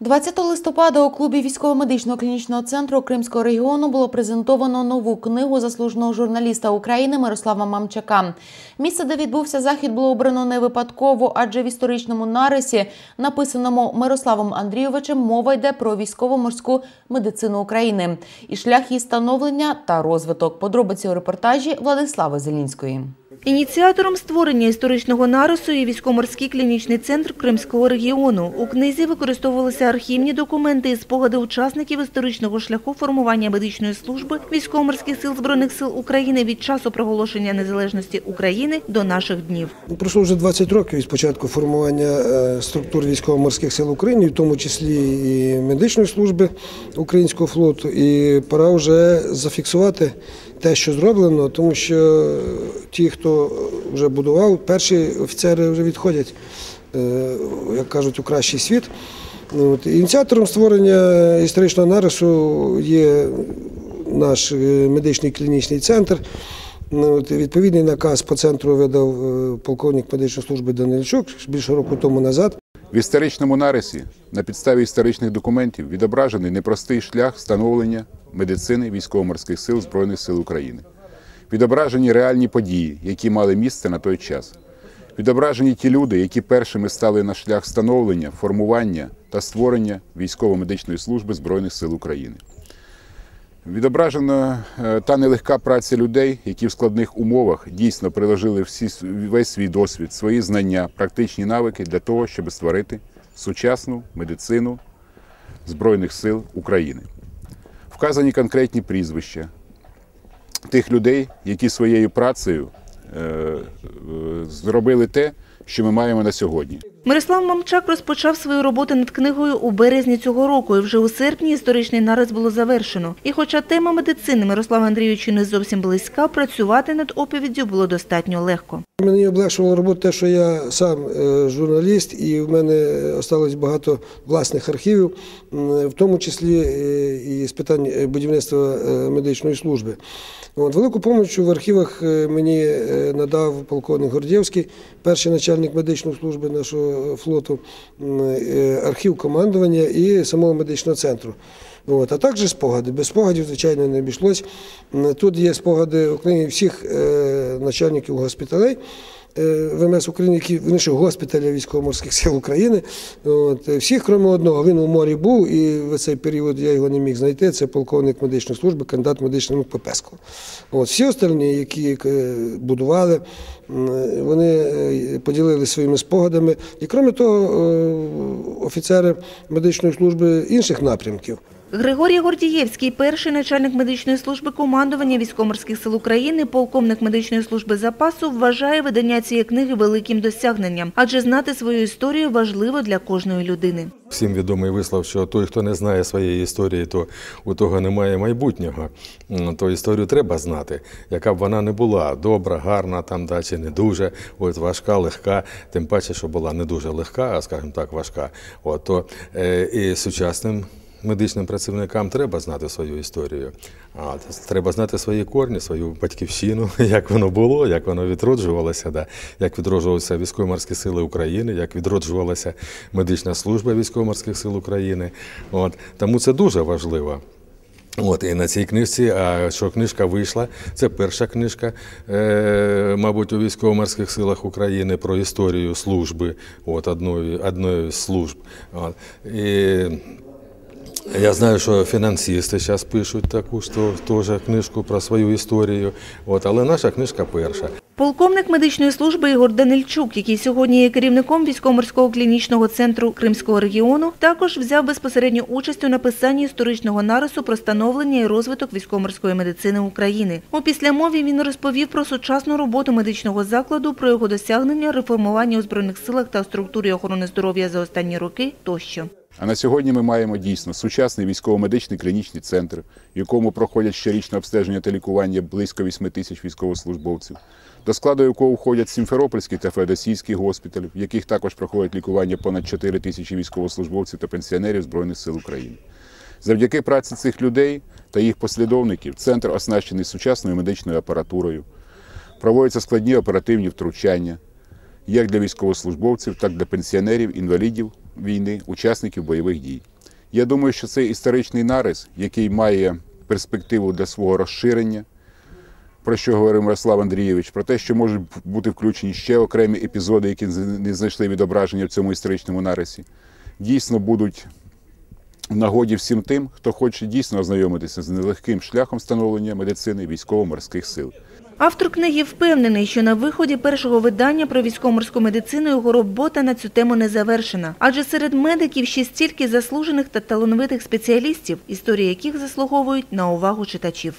20 листопада у клубі військово-медичного клінічного центру Кримського регіону було презентовано нову книгу заслуженого журналіста України Мирослава Мамчака. Місце, де відбувся захід, було обрано не випадково, адже в історичному нарисі, написаному Мирославом Андрійовичем, мова йде про військово-морську медицину України і шлях її становлення та розвиток. Подробиці у репортажі Владислави Зелінської. Ініціатором створення історичного нарису є військово-морський клінічний центр Кримського регіону. У книзі використовувалися архівні документи і спогади учасників історичного шляху формування медичної служби військово-морських сил Збройних сил України від часу проголошення незалежності України до наших днів. Ну, Пройшло вже 20 років із початку формування е, структур військово-морських сил України, в тому числі і медичної служби українського флоту. І пора вже зафіксувати те, що зроблено, тому що ті, хто вже будував, перші офіцери вже відходять, е, як кажуть, у кращий світ. Ініціатором створення історичного нарису є наш е, медичний клінічний центр. Відповідний наказ по центру видав е, полковник медичної служби Данильчук більше року тому назад. В історичному нарисі на підставі історичних документів відображений непростий шлях становлення медицини військово-морських сил Збройних сил України. Відображені реальні події, які мали місце на той час. Відображені ті люди, які першими стали на шлях становлення, формування та створення військово-медичної служби Збройних сил України. Відображена е, та нелегка праця людей, які в складних умовах дійсно приложили всі, весь свій досвід, свої знання, практичні навики для того, щоб створити сучасну медицину Збройних сил України. Вказані конкретні прізвища тих людей, які своєю працею е, е, зробили те, що ми маємо на сьогодні. Мирослав Мамчак розпочав свою роботу над книгою у березні цього року, і вже у серпні історичний нарис було завершено. І хоча тема медицини Мирославу Андрійовичу не зовсім близька, працювати над оповіддю було достатньо легко. Мені облегшувало роботу те, що я сам е, журналіст, і в мене осталось багато власних архівів, в тому числі е, і з питань будівництва е, медичної служби. От, велику допомогу в архівах мені надав полковник Гордєвський, перший начальник медичної служби нашого флоту, е, архів командування і самого медичного центру. От, а також спогади. Без спогадів, звичайно, не обійшлось. Тут є спогади всіх е, начальників госпіталей. Е, ВМС України, які вони ще госпіталя військово-морських сил України. От, е, всіх, крім одного, він у морі був, і в цей період я його не міг знайти. Це полковник медичної служби, кандидат медичних наук Попеско. От, всі остальні, які е, будували, вони поділилися своїми спогадами. І крім того, офіцери медичної служби інших напрямків. Григорій Гордієвський, перший начальник медичної служби командування військово-морських сил України, полковник медичної служби запасу, вважає видання цієї книги великим досягненням, адже знати свою історію важливо для кожної людини. Всім відомий вислов, що той, хто не знає своєї історії, то у того немає майбутнього. То історію треба знати, яка б вона не була добра, гарна, там да, чи не дуже, от важка, легка, тим паче, що була не дуже легка, а скажімо так, важка. От, то е, і сучасним. Медичним працівникам треба знати свою історію. А, треба знати свої корні, свою батьківщину, як воно було, як воно відроджувалося, да, як відроджувалися військово-морські сили України, як відроджувалася медична служба військово-морських сил України. От, тому це дуже важливо. От, і на цій книжці, а що книжка вийшла, це перша книжка, е, мабуть, у військово-морських силах України про історію служби, от, одної, одної служб. От. І я знаю, що фінансисти зараз пишуть таку ж теж книжку про свою історію, от, але наша книжка перша. Полковник медичної служби Ігор Данильчук, який сьогодні є керівником військово-морського клінічного центру Кримського регіону, також взяв безпосередню участь у написанні історичного нарису про становлення і розвиток військово-морської медицини України. У післямові він розповів про сучасну роботу медичного закладу, про його досягнення, реформування у збройних силах та структурі охорони здоров'я за останні роки тощо. А на сьогодні ми маємо дійсно сучасний військово-медичний клінічний центр, в якому проходять щорічне обстеження та лікування близько 8 тисяч військовослужбовців, до складу якого входять Сімферопольський та Феодосійський госпіталь, в яких також проходять лікування понад 4 тисячі військовослужбовців та пенсіонерів Збройних сил України. Завдяки праці цих людей та їх послідовників центр оснащений сучасною медичною апаратурою, проводяться складні оперативні втручання, як для військовослужбовців, так і для пенсіонерів, інвалідів війни, учасників бойових дій. Я думаю, що цей історичний нарис, який має перспективу для свого розширення, про що говорив Мирослав Андрійович, про те, що можуть бути включені ще окремі епізоди, які не знайшли відображення в цьому історичному нарисі, дійсно будуть нагоді всім тим, хто хоче дійсно ознайомитися з нелегким шляхом становлення медицини військово-морських сил. Автор книги впевнений, що на виході першого видання про військово-морську медицину його робота на цю тему не завершена. Адже серед медиків ще стільки заслужених та талановитих спеціалістів, історії яких заслуговують на увагу читачів.